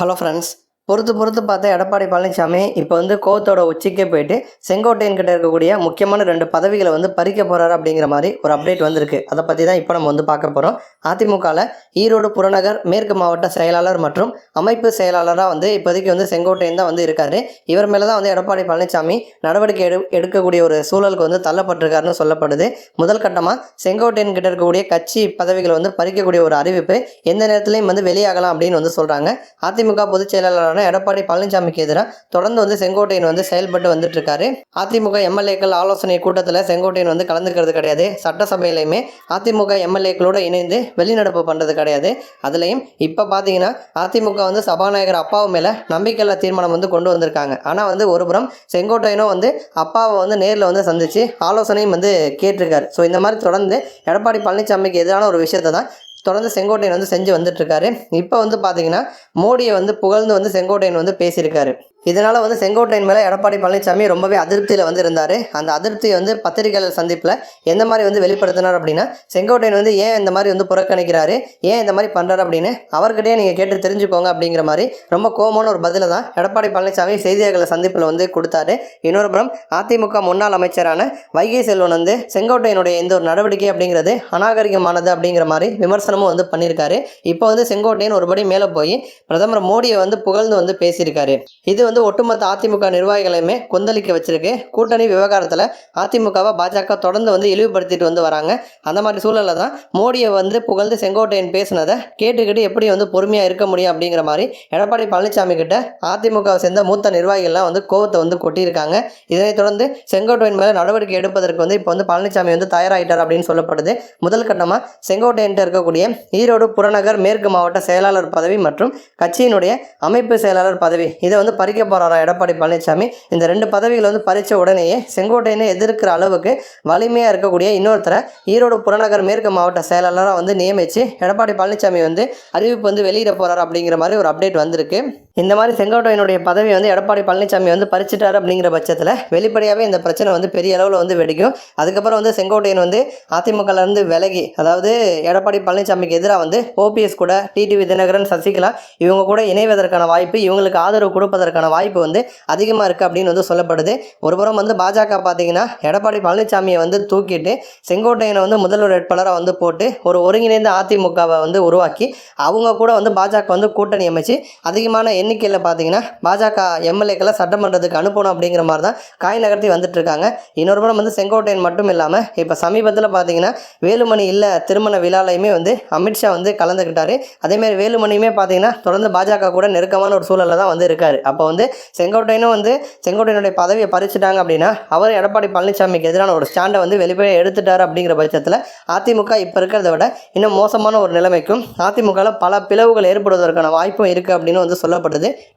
Hello friends பொறுத்து பொறுத்து பார்த்தா எடப்பாடி பழனிசாமி இப்போ வந்து கோவத்தோட உச்சிக்கே போயிட்டு செங்கோட்டையன் கிட்ட இருக்கக்கூடிய முக்கியமான ரெண்டு பதவிகளை வந்து பறிக்க போறாரு அப்படிங்கிற மாதிரி ஒரு அப்டேட் வந்திருக்கு. அதை பற்றி தான் இப்போ நம்ம வந்து பார்க்க போகிறோம் அதிமுகவில் ஈரோடு புறநகர் மேற்கு மாவட்ட செயலாளர் மற்றும் அமைப்பு செயலாளராக வந்து இப்போதைக்கு வந்து செங்கோட்டையன் தான் வந்து இருக்காரு. இவர் மேலே தான் வந்து எடப்பாடி பழனிசாமி நடவடிக்கை எடு எடுக்கக்கூடிய ஒரு சூழலுக்கு வந்து தள்ளப்பட்டிருக்காருன்னு சொல்லப்படுது. முதல் கட்டமாக செங்கோட்டையன் கிட்ட இருக்கக்கூடிய கட்சி பதவிகளை வந்து பறிக்கக்கூடிய ஒரு அறிவிப்பு எந்த நேரத்துலையும் வந்து வெளியாகலாம் அப்படின்னு வந்து சொல்கிறாங்க அதிமுக பொதுச் செயலாளரான எடப்பாடி பழனிசாமிக்கு எதிராக தொடர்ந்து வந்து செங்கோட்டையன் வந்து செயல்பட்டு வந்துட்டு இருக்காரு அதிமுக எம்எல்ஏக்கள் ஆலோசனை கூட்டத்தில் செங்கோட்டையன் வந்து கலந்துக்கிறது கிடையாது. சட்டசபையிலையுமே அதிமுக எம்எல்ஏக்களோட இணைந்து வெளிநடப்பு பண்ணுறது கிடையாது. அதுலேயும் இப்போ பார்த்தீங்கன்னா அதிமுக வந்து சபாநாயகர் அப்பாவு மேலே நம்பிக்கையில்லா தீர்மானம் வந்து கொண்டு வந்திருக்காங்க. ஆனால் வந்து ஒருபுறம் செங்கோட்டையனும் வந்து அப்பாவை வந்து நேரில் வந்து சந்தித்து ஆலோசனையும் வந்து கேட்டிருக்காரு. ஸோ இந்த மாதிரி தொடர்ந்து எடப்பாடி பழனிசாமிக்கு எதிரான ஒரு விஷயத்தை தான் தொடர்ந்து செங்கோட்டையன் வந்து செஞ்சு வந்துட்டுருக்காரு இப்போ வந்து பார்த்தீங்கன்னா மோடியை வந்து புகழ்ந்து வந்து செங்கோட்டையன் வந்து பேசியிருக்காரு. இதனால் வந்து செங்கோட்டையின் மேலே எடப்பாடி பழனிசாமி ரொம்பவே அதிருப்தியில் வந்து இருந்தார். அந்த அதிருப்தியை வந்து பத்திரிகையாளர் சந்திப்பில் எந்த மாதிரி வந்து வெளிப்படுத்தினார் அப்படின்னா செங்கோட்டையன் வந்து ஏன் இந்த மாதிரி வந்து புறக்கணிக்கிறாரு? ஏன் இந்த மாதிரி பண்ணுறாரு அப்படின்னு அவர்கிட்டயே நீங்கள் கேட்டு தெரிஞ்சுக்கோங்க அப்படிங்கிற மாதிரி ரொம்ப கோமான ஒரு பதிலை தான் எடப்பாடி பழனிசாமி செய்தியாளர் சந்திப்பில் வந்து கொடுத்தாரு. இன்னொரு புறம் அதிமுக முன்னாள் அமைச்சரான வைகை செல்வன் வந்து செங்கோட்டையனுடைய இந்த ஒரு நடவடிக்கை அப்படிங்கிறது அநாகரிகமானது அப்படிங்கிற மாதிரி விமர்சனமும் வந்து பண்ணியிருக்காரு. இப்போ வந்து செங்கோட்டையன் ஒருபடி மேலே போய் பிரதமர் மோடியை வந்து புகழ்ந்து வந்து பேசியிருக்காரு. இது வந்து ஒட்டுமொத்த அதிமுக நிர்வாகிகளையுமே கொந்தளிக்க வச்சிருக்கு. கூட்டணி விவகாரத்தில் அதிமுகவை பாஜக தொடர்ந்து வந்து இழிவுபடுத்திட்டு வந்து வராங்க. அந்த மாதிரி சூழலில் தான் மோடியை வந்து புகழ்ந்து செங்கோட்டையன் பேசினதை கேட்டுக்கிட்டு எப்படி வந்து பொறுமையாக இருக்க முடியும் அப்படிங்கிற மாதிரி எடப்பாடி பழனிசாமி கிட்ட அதிமுகவை சேர்ந்த மூத்த நிர்வாகிகள்லாம் வந்து கோவத்தை வந்து கொட்டியிருக்காங்க. இதனைத் தொடர்ந்து செங்கோட்டையன் மேலே நடவடிக்கை எடுப்பதற்கு வந்து இப்போ வந்து பழனிசாமி வந்து தயாராகிட்டார் அப்படின்னு சொல்லப்படுது. முதல் கட்டமாக செங்கோட்டையன்ட்ட இருக்கக்கூடிய ஈரோடு புறநகர் மேற்கு மாவட்ட செயலாளர் பதவி மற்றும் கட்சியினுடைய அமைப்பு செயலாளர் பதவி இதை வந்து பறிக்க போகிறாரா எடப்பாடி பழனிசாமி. இந்த ரெண்டு பதவிகள் வந்து பறித்த உடனேயே செங்கோட்டையனை எதிர்க்கிற அளவுக்கு வலிமையாக இருக்கக்கூடிய இன்னொருத்தரை ஈரோடு புறநகர் மேற்கு மாவட்ட செயலாளராக வந்து நியமித்து எடப்பாடி பழனிசாமி வந்து அறிவிப்பு வந்து வெளியிட போகிறார் அப்படிங்கிற மாதிரி ஒரு அப்டேட் வந்திருக்கு. இந்த மாதிரி செங்கோட்டையனுடைய பதவி வந்து எடப்பாடி பழனிசாமி வந்து பறிச்சிட்டாரு அப்படிங்கிற பட்சத்தில் வெளிப்படையாகவே இந்த பிரச்சனை வந்து பெரிய அளவில் வந்து வெடிக்கும். அதுக்கப்புறம் வந்து செங்கோட்டையன் வந்து அதிமுகலேருந்து விலகி அதாவது எடப்பாடி பழனிசாமிக்கு எதிராக வந்து ஓபிஎஸ் கூட டிடிவி தினகரன் சசிகலா இவங்க கூட இணைவதற்கான வாய்ப்பு இவங்களுக்கு ஆதரவு கொடுப்பதற்கான வாய்ப்பு வந்து அதிகமாக இருக்குது அப்படின்னு வந்து சொல்லப்படுது. ஒருபுறம் வந்து பாஜக பார்த்தீங்கன்னா எடப்பாடி பழனிசாமியை வந்து தூக்கிட்டு செங்கோட்டையனை வந்து முதல்வர் வேட்பாளராக வந்து போட்டு ஒரு ஒருங்கிணைந்த அதிமுகவை வந்து உருவாக்கி அவங்க கூட வந்து பாஜக வந்து கூட்டணி அமைச்சு அதிகமான எண்ணிக்கையில் பார்த்தீங்கன்னா பாஜக எம்எல்ஏக்களை சட்டமன்றத்துக்கு அனுப்பணும் அப்படிங்கிற மாதிரி தான் காய் நகர்த்தி வந்துட்டு இருக்காங்க இன்னொரு படம் வந்து செங்கோட்டையன் மட்டும் இல்லாமல் இப்போ சமீபத்தில் பார்த்தீங்கன்னா வேலுமணி இல்லை திருமண விழாலையுமே வந்து அமித்ஷா வந்து கலந்துக்கிட்டாரு. அதேமாதிரி வேலுமணியுமே பார்த்தீங்கன்னா தொடர்ந்து பாஜக கூட நெருக்கமான ஒரு சூழலில் தான் வந்து இருக்காரு. அப்போ வந்து செங்கோட்டையனும் வந்து செங்கோட்டையனுடைய பதவியை பறிச்சுட்டாங்க அப்படின்னா அவர் எடப்பாடி பழனிசாமிக்கு எதிரான ஒரு ஸ்டாண்டை வந்து வெளிப்படையாக எடுத்துட்டார் அப்படிங்கிற பட்சத்தில் அதிமுக இப்போ இருக்கிறத விட இன்னும் மோசமான ஒரு நிலைமைக்கும் அதிமுகவில் பல பிளவுகள் ஏற்படுவதற்கான வாய்ப்பும் இருக்குது அப்படின்னு வந்து சொல்லப்படுது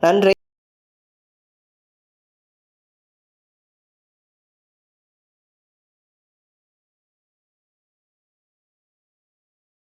நன்றி.